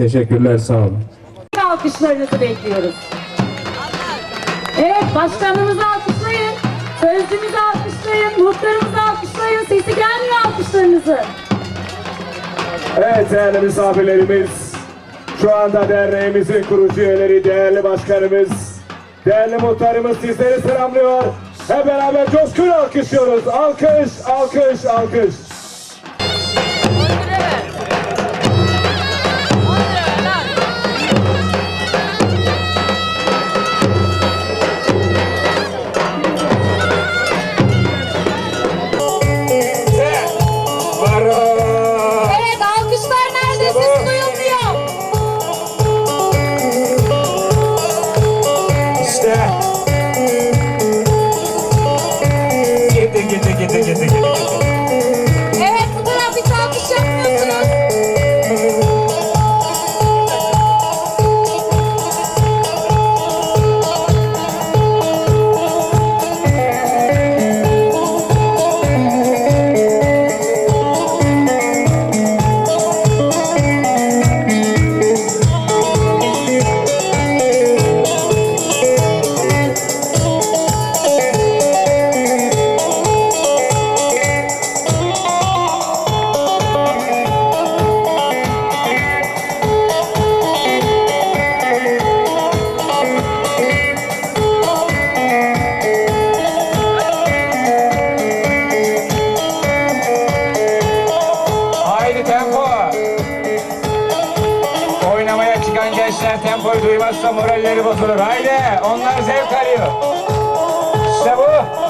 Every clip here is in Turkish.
Teşekkürler sağ olun. alkışlarınızı bekliyoruz. Evet, başkanımızı alkışlayın. Sözcümüzü alkışlayın. Muhtarımızı alkışlayın. Sesi gelmiyor alkışlarınızı. Evet değerli misafirlerimiz, şu anda derneğimizin kurucu üyeleri, değerli başkanımız, değerli muhtarımız sizleri selamlıyor. Hep beraber coşkun alkışlıyoruz. Alkış, alkış, alkış. Duymazsa moralleri bozulur. Haydi onlar zevk arıyor. İşte bu.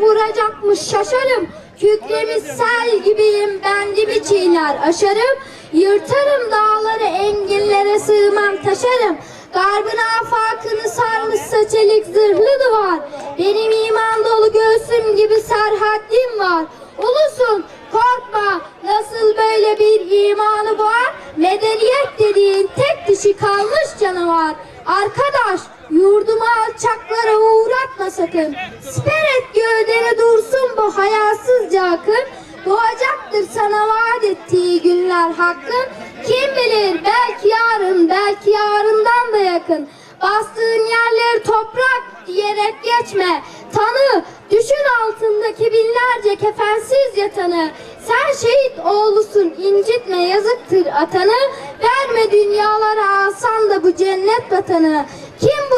Vuracakmış şaşarım. Kükremiş sel gibiyim bendimi çiğner aşarım. Yırtarım dağları enginlere sığmam taşarım. Garbın afakını sarmışsa çelik zırhlı duvar. Benim iman dolu göğsüm gibi serhaddim var. Ulusun korkma nasıl böyle bir imanı var Medeniyet dediğin tek dişi kalmış canavar. Arkadaş yurdumu alçaklara uğratma sakın. Siper et gövdene dursun bu hayasızca akın Doğacaktır sana vaat ettiği günler hakkın. Kim bilir belki yarın belki yarından da yakın. Bastığın yerleri toprak diyerek geçme. Tanı düşün altındaki binlerce kefensiz yatanı. Sen şehit oğlusun incitme yazıktır atanı. Verme dünyalara alsan da bu cennet vatanı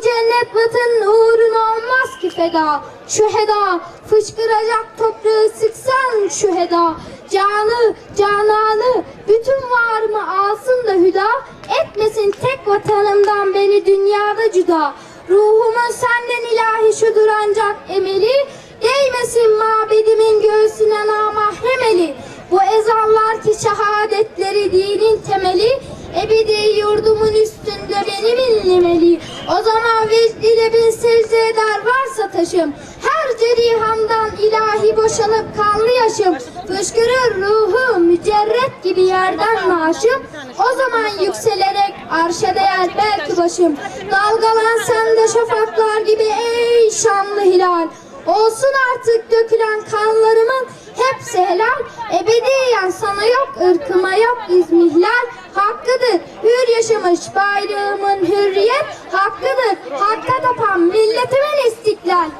cennet vatanın uğruna olmaz ki feda. Şu heda fışkıracak toprağı sıksan şu heda. Canı cananı bütün varımı alsın da hüda. Etmesin tek vatanımdan beni dünyada cüda. Ruhumun senden ilahi şudur ancak emeli. Değmesin mabedimin göğsüne namahrem eli Bu ezanlar ki şehadetleri dinin temeli başım Dalgalan sen de şafaklar gibi ey şanlı hilal. Olsun artık dökülen kanlarımın hepsi helal. Ebediyen sana yok ırkıma yok izmihlal Hakkıdır. Hür yaşamış bayrağımın hürriyet Hakkıdır. Hakka tapan milletimin istiklal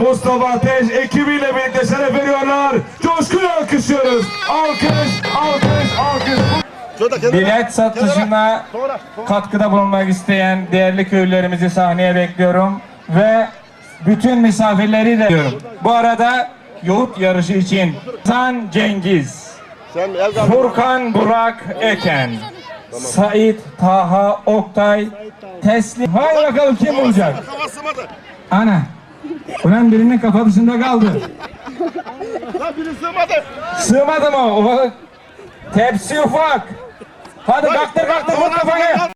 Mustafa Ateş ekibiyle birlikte şeref veriyorlar. Coşkuyla alkışlıyoruz. Alkış, alkış, alkış. Bilet satışına katkıda bulunmak isteyen değerli köylülerimizi sahneye bekliyorum ve bütün misafirleri de diyorum. Bu arada yoğurt yarışı için San Cengiz. Furkan Burak Eken. Sait Taha Oktay Teslim. Haydi bakalım kim sığmadı. Ana. Ulan birinin kafa dışında kaldı. Lan biri sığmadı. Sığmadı mı? O tepsi ufak. Hadi kalktır kalktır vur kafanı.